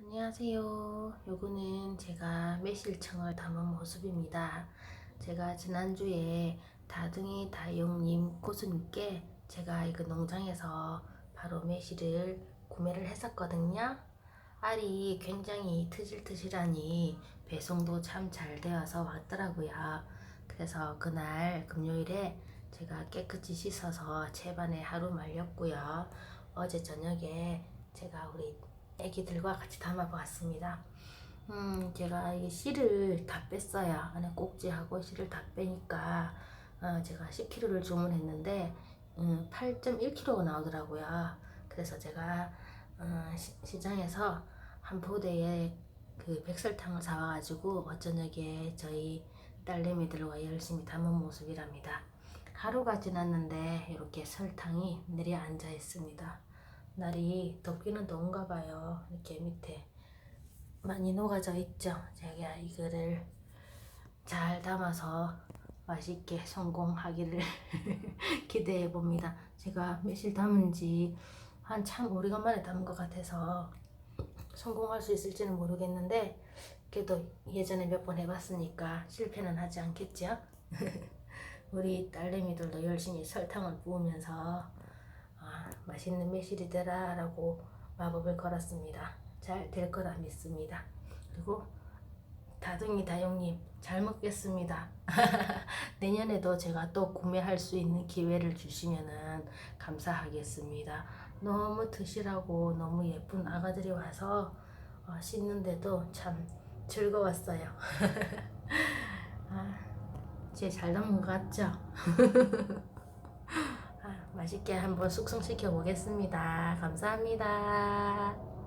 안녕하세요. 요거는 제가 매실청을 담은 모습입니다. 제가 지난주에 다둥이 다용님 고수님께 제가 이거 농장에서 바로 매실을 구매를 했었거든요. 알이 굉장히 트질트질하니 배송도 참 잘 되어서 왔더라고요. 그래서 그날 금요일에 제가 깨끗이 씻어서 채반에 하루 말렸고요. 어제 저녁에 제가 우리 애기들과 같이 담아보았습니다. 음, 제가 이 씨를 다 뺐어요. 안에 꼭지하고 씨를 다 빼니까 어, 제가 10kg를 주문했는데 음, 8.1kg가 나오더라고요. 그래서 제가 어, 시, 장에서한 포대에 그 백설탕을 사와가지고 어저녁에 저희 딸내미들과 열심히 담은 모습이랍니다. 하루가 지났는데 이렇게 설탕이 내려앉아 있습니다. 날이 덥기는 더운가 봐요. 이렇게 밑에 많이 녹아져 있죠. 제가 이거를 잘 담아서 맛있게 성공하기를 기대해 봅니다. 제가 매실 담은 지 한참 오래간만에 담은 것 같아서 성공할 수 있을지는 모르겠는데 그래도 예전에 몇 번 해봤으니까 실패는 하지 않겠죠? 우리 딸내미들도 열심히 설탕을 부으면서 아, 맛있는 매실이더라 라고 마법을 걸었습니다. 잘 될 거라 믿습니다. 그리고 다둥이 다용님 잘 먹겠습니다. 내년에도 제가 또 구매할 수 있는 기회를 주시면은 감사하겠습니다. 너무 드시라고 너무 예쁜 아가들이 와서 어, 씻는데도 참 즐거웠어요. 아, 제 잘 담은 것 같죠? 아, 맛있게 한번 숙성시켜 보겠습니다. 감사합니다.